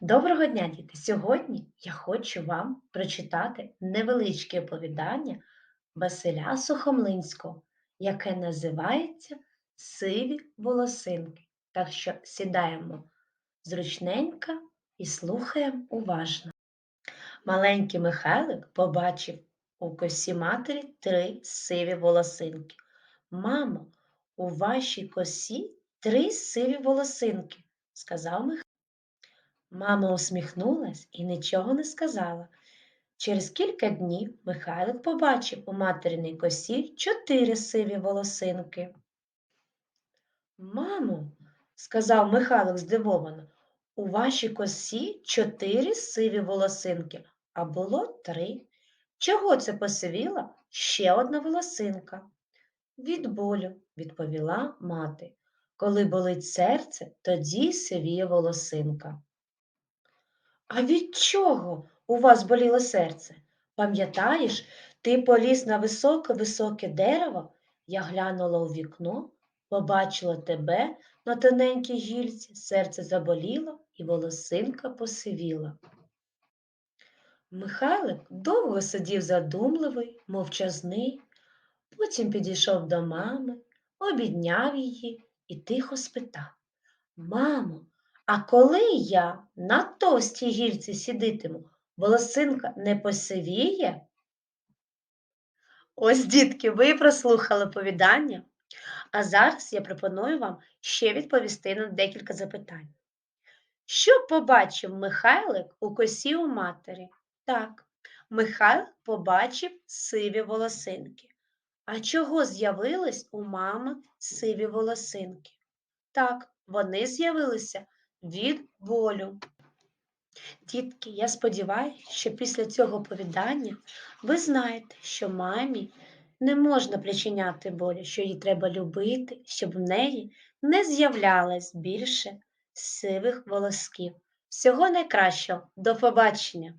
Доброго дня, діти! Сьогодні я хочу вам прочитати невеличке оповідання Василя Сухомлинського, яке називається Сиві волосинки. Так що сідаємо зручненько і слухаємо уважно. Маленький Михайлик побачив у косі матері три сиві волосинки. Мамо, у вашій косі три сиві волосинки, сказав Михайло. Мама усміхнулась і нічого не сказала. Через кілька днів Михайлик побачив у материній косі чотири сиві волосинки. Мамо, сказав Михайлик здивовано, у вашій косі чотири сиві волосинки, а було три. Чого це посивіла ще одна волосинка? Від болю, відповіла мати. Коли болить серце, тоді сивіє волосинка. А від чого у вас боліло серце? Пам'ятаєш, ти поліз на високе-високе дерево, я глянула у вікно, побачила тебе на тоненькій гільці, серце заболіло і волосинка посивіла. Михайлик довго сидів задумливий, мовчазний, потім підійшов до мами, обідняв її і тихо спитав Мамо, а коли я на товстій гільці сидитиму, волосинка не посивіє? Ось, дітки, ви прослухали повідання, а зараз я пропоную вам ще відповісти на декілька запитань. Що побачив Михайлик у косі у матері? Так, Михайлик побачив сиві волосинки. А чого з'явились у мами сиві волосинки? Так, вони з'явилися від болю. Дітки, я сподіваюся, що після цього оповідання ви знаєте, що мамі не можна причиняти болю, що її треба любити, щоб в неї не з'являлось більше сивих волосків. Всього найкращого, до побачення!